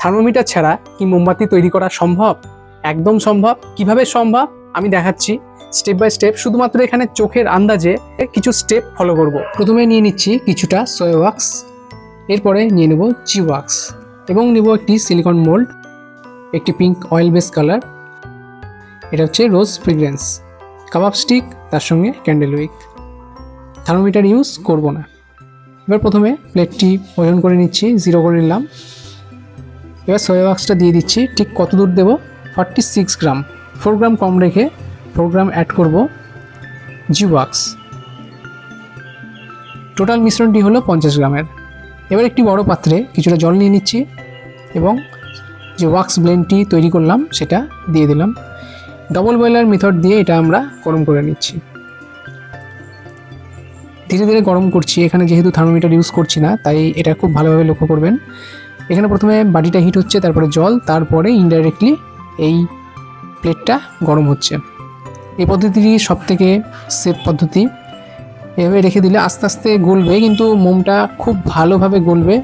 Thermometer ছাড়া কি মোমবাতি তৈরি করা সম্ভব? একদম সম্ভব। কীভাবে সম্ভব? আমি দেখাচ্ছি। স্টেপ বাই স্টেপ শুধুমাত্র এখানে চোখের আন্দাজে কিছু স্টেপ ফলো করব। প্রথমে নিয়ে নিচ্ছি কিছুটা সোয়া ওয়াক্স এরপরে নিয়ে নেব জি ওয়াক্স এবং নেব একটি সিলিকন মোল্ড একটি পিঙ্ক অয়েল বেস কালার এটা হচ্ছে রোজ ফ্রিগ্রেন্স কাবাব স্টিক তার সঙ্গে ক্যান্ডেল উইক থার্মোমিটার ইউজ করব না। এবার প্রথমে প্লেটটি ওজন করে নিচ্ছি জিরো করে নিলাম। এবার সোয়া ওয়াক্সটা দিয়ে দিচ্ছি। ঠিক কত দূর দেবো? Forty six gram. Four gram কম রেখে ফোর গ্রাম অ্যাড করব জি ওয়াক্স টোটাল মিশ্রণটি হলো পঞ্চাশ গ্রামের। এবার একটি বড় পাত্রে কিছুটা জল নিয়ে নিচ্ছি এবং যে ওয়াক্স ব্লেন্ডটি তৈরি করলাম সেটা দিয়ে দিলাম। ডবল বয়লার মেথড দিয়ে এটা আমরা গরম করে নিচ্ছি। ধীরে ধীরে গরম করছি। এখানে যেহেতু থার্মোমিটার ইউজ করছি না, তাই এটা খুব ভালোভাবে লক্ষ্য করবেন। এখানে প্রথমে বাটিটা হিট হচ্ছে, তারপরে জল, তারপরে ইনডাইরেক্টলি এই প্লেটটা গরম হচ্ছে। এই পদ্ধতিটি সব থেকে সেফ পদ্ধতি। এভাবে রেখে দিলে আস্তে আস্তে গলবে, কিন্তু মোমটা খুব ভালোভাবে গলবে।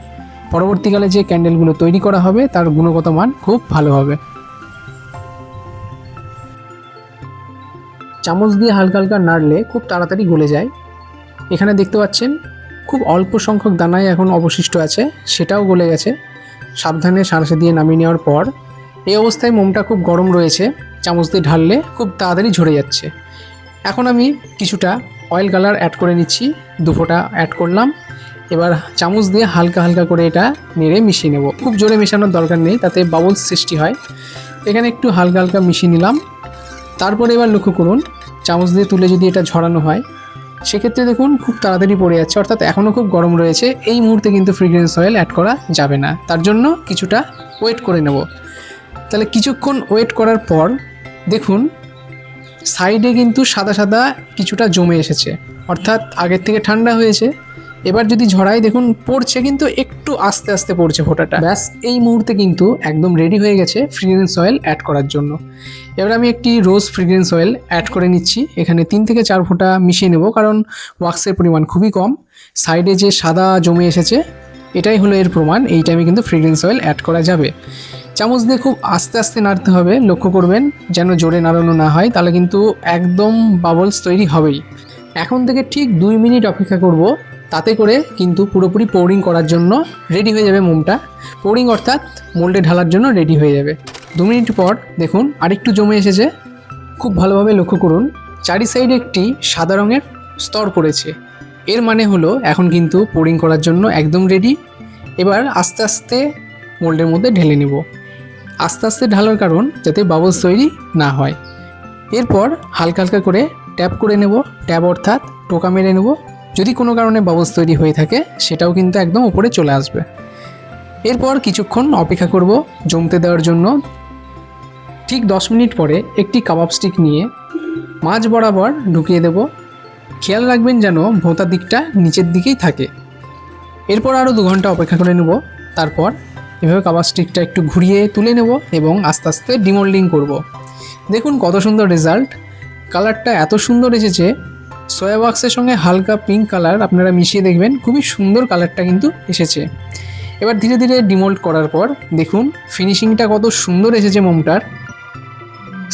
পরবর্তীকালে যে ক্যান্ডেলগুলো তৈরি করা হবে, তার গুণগত মান খুব ভালো হবে। চামচ দিয়ে হালকা হালকা নাড়লে খুব তাড়াতাড়ি গলে যায়। এখানে দেখতে পাচ্ছেন, খুব অল্প সংখ্যক দানাই এখন অবশিষ্ট আছে, সেটাও গলে গেছে। সাবধানে সাঁড়াশে দিয়ে নামিয়ে নেওয়ার পর এই অবস্থায় মোমটা খুব গরম রয়েছে, চামচ দিয়ে ঢাললে খুব তাড়াতাড়ি ঝরে যাচ্ছে। এখন আমি কিছুটা অয়েল কালার অ্যাড করে নিচ্ছি, দু ফোঁটা অ্যাড করলাম। এবার চামচ দিয়ে হালকা হালকা করে এটা নেড়ে মিশিয়ে নেব। খুব জোরে মেশানোর দরকার নেই, তাতে বাবলস সৃষ্টি হয়। এখানে একটু হালকা হালকা মিশিয়ে নিলাম। তারপরে এবার লক্ষ্য করুন, চামচ দিয়ে তুলে যদি এটা ঝরানো হয় সেক্ষেত্রে দেখুন খুব তাড়াতাড়ি পড়ে যাচ্ছে, অর্থাৎ এখনও খুব গরম রয়েছে। এই মুহূর্তে কিন্তু ফ্রিগ্রেন্স অয়েল অ্যাড করা যাবে না। তার জন্য কিছুটা ওয়েট করে নেব। তাহলে কিছুক্ষণ ওয়েট করার পর দেখুন সাইডে কিন্তু সাদা সাদা কিছুটা জমে এসেছে। অর্থাৎ আগের থেকে ঠান্ডা হয়েছে। এবার যদি ঝড়াই দেখুন, পড়ছে কিন্তু একটু আস্তে আস্তে পড়ছে ফোঁটাটা। ব্যাস, এই মুহূর্তে কিন্তু একদম রেডি হয়ে গেছে ফ্রিগ্রেন্স অয়েল অ্যাড করার জন্য। এবার আমি একটি রোজ ফ্রিগ্রেন্স অয়েল অ্যাড করে নিচ্ছি। এখানে তিন থেকে চার ফোঁটা মিশিয়ে নেব, কারণ ওয়াক্সের পরিমাণ খুবই কম। সাইডে যে সাদা জমে এসেছে, এটাই হলো এর প্রমাণ। এই টাইমে কিন্তু ফ্রিগ্রেন্স অয়েল অ্যাড করা যাবে। চামচ দিয়ে খুব আস্তে আস্তে নাড়তে হবে। লক্ষ্য করবেন, যেন জোরে নাড়ানো না হয়, তাহলে কিন্তু একদম বাবলস তৈরি হবেই। এখন থেকে ঠিক দুই মিনিট অপেক্ষা করব। তাতে করে কিন্তু পুরোপুরি পোরিং করার জন্য রেডি হয়ে যাবে মোমটা। পোরিং অর্থাৎ মোল্ডে ঢালার জন্য রেডি হয়ে যাবে। দু মিনিট পর দেখুন আরেকটু জমে এসেছে। খুব ভালোভাবে লক্ষ্য করুন চারি সাইডে একটি সাদা রঙের স্তর পড়েছে। এর মানে হলো এখন কিন্তু পোরিং করার জন্য একদম রেডি এবার আস্তে আস্তে মোল্ডের মধ্যে ঢেলে নেব। আস্তে আস্তে ঢালার কারণ যাতে বাবলস তৈরি না হয়। এরপর হালকা হালকা করে ট্যাপ করে নেব। ট্যাপ অর্থাৎ টোকা মেরে নেব। যদি কোনো কারণে বাবলস তৈরি হয়ে থাকে, সেটাও কিন্তু একদম উপরে চলে আসবে। এরপর কিছুক্ষণ অপেক্ষা করব জমতে দেওয়ার জন্য। ঠিক দশ মিনিট পরে একটি কাবাব স্টিক নিয়ে মাঝ বরাবর ঢুকিয়ে দেব। খেয়াল রাখবেন যেন ভোঁতার দিকটা নিচের দিকেই থাকে। এরপর আরও দু ঘণ্টা অপেক্ষা করে নেব। তারপর এভাবে কাবাব স্টিকটা একটু ঘুরিয়ে তুলে নেব এবং আস্তে আস্তে ডিমোল্ডিং করব। দেখুন কত সুন্দর রেজাল্ট কালারটা এত সুন্দর এসেছে সোয়া বক্সের সঙ্গে হালকা পিঙ্ক কালার আপনারা মিশিয়ে দেখবেন, খুবই সুন্দর কালারটা কিন্তু এসেছে। এবার ধীরে ধীরে ডিমোল্ড করার পর দেখুন ফিনিশিংটা কত সুন্দর এসেছে মোমটার।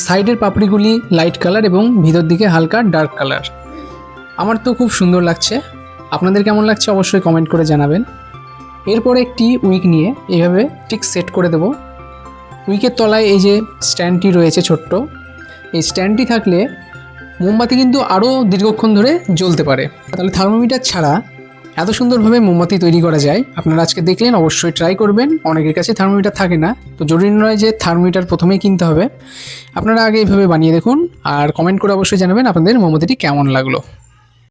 সাইডের পাপড়িগুলি লাইট কালার এবং ভিতর দিকে হালকা ডার্ক কালার আমার তো খুব সুন্দর লাগছে। আপনাদের কেমন লাগছে অবশ্যই কমেন্ট করে জানাবেন। এরপরে একটি উইক নিয়ে এইভাবে ঠিক সেট করে দেব। উইকের তলায় এই যে স্ট্যান্ডটি রয়েছে ছোট্ট, এই স্ট্যান্ডটি থাকলে মোমবাতি কিন্তু আরও দীর্ঘক্ষণ ধরে জ্বলতে পারে। তাহলে থার্মোমিটার ছাড়া এত সুন্দরভাবে মোমবাতি তৈরি করা যায়, আপনারা আজকে দেখলেন, অবশ্যই ট্রাই করবেন। অনেকের কাছে থার্মোমিটার থাকে না। তো জরুরি নয় যে থার্মোমিটার প্রথমেই কিনতে হবে। আপনারা আগে এইভাবে বানিয়ে দেখুন, আর কমেন্ট করে অবশ্যই জানাবেন আপনাদের মোমবাতিটি কেমন লাগল।